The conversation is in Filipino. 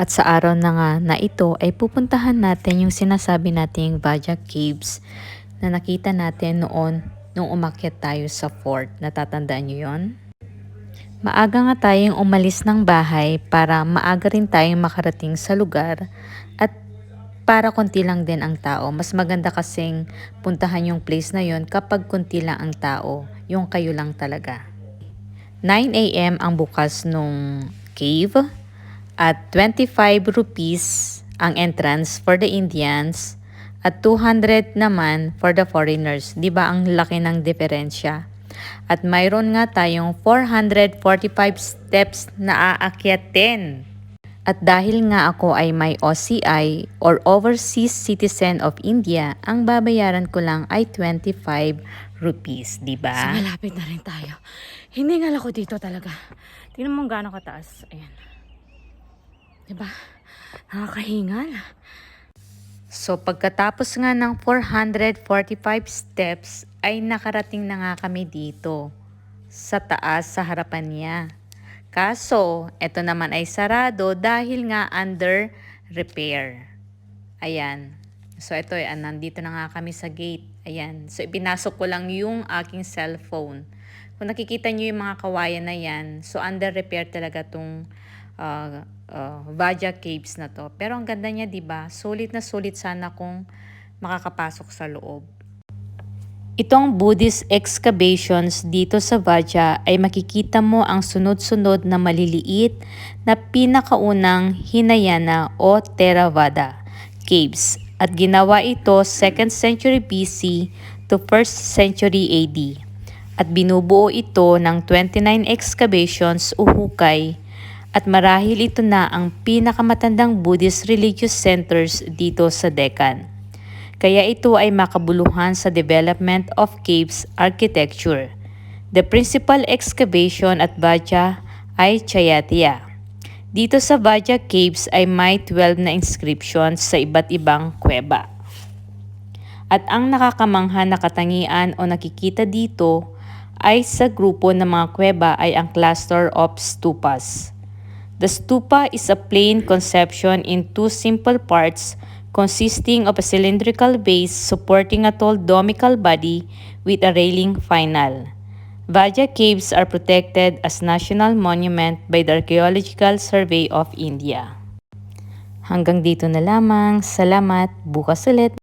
At sa araw na nga na ito ay pupuntahan natin yung sinasabi nating Vajra Caves na nakita natin noon nung umakyat tayo sa fort. Natatandaan nyo yon? Maaga nga tayong umalis ng bahay para maaga rin tayong makarating sa lugar at para konti lang din ang tao. Mas maganda kasing puntahan yung place na yon kapag konti lang ang tao, yung kayo lang talaga. 9 a.m. ang bukas nung cave at 25 rupees ang entrance for the Indians at 200 naman for the foreigners. 'Di ba ang laki ng diferensya? At mayroon nga tayong 445 steps na aakyatin. At dahil nga ako ay may OCI or Overseas Citizen of India, ang babayaran ko lang ay 25 rupees, 'di ba? So, malapit na rin tayo. Hiningal ako dito talaga. Tingnan mo gaano kataas. Ayan. Diba? Nakakahingal. So pagkatapos nga ng 445 steps ay nakarating na nga kami dito sa taas sa harapan niya. Kaso, ito naman ay sarado dahil nga under repair. Ayan. So ito ay nandito na nga kami sa gate. Ayan. So ipinasok ko lang yung aking cellphone. Kung nakikita nyo yung mga kawayan na yan, so under repair talaga tong uh, uh, Vajra Caves na to. Pero ang ganda niya, 'di ba? Sulit na sulit sana kung makakapasok sa loob. Itong Buddhist excavations dito sa Vajra ay makikita mo ang sunod-sunod na maliliit na pinakaunang Hinayana o Theravada caves at ginawa ito 2nd century BC to 1st century AD at binubuo ito ng 29 excavations o hukay at marahil ito na ang pinakamatandang Buddhist religious centers dito sa Deccan. Kaya ito ay makabuluhan sa development of caves architecture. The principal excavation at Vajra ay Chayatya. Dito sa Vajra Caves ay may 12 na inscriptions sa iba't ibang kuweba. At ang nakakamangha na katangian o nakikita dito ay sa grupo ng mga kuweba ay ang cluster of stupas. The stupa is a plain conception in two simple parts consisting of a cylindrical base supporting a tall domical body with a railing final. Vajra caves are protected as national monument by the Archaeological Survey of India. Hanggang dito na lamang. Salamat. Bukas ulit.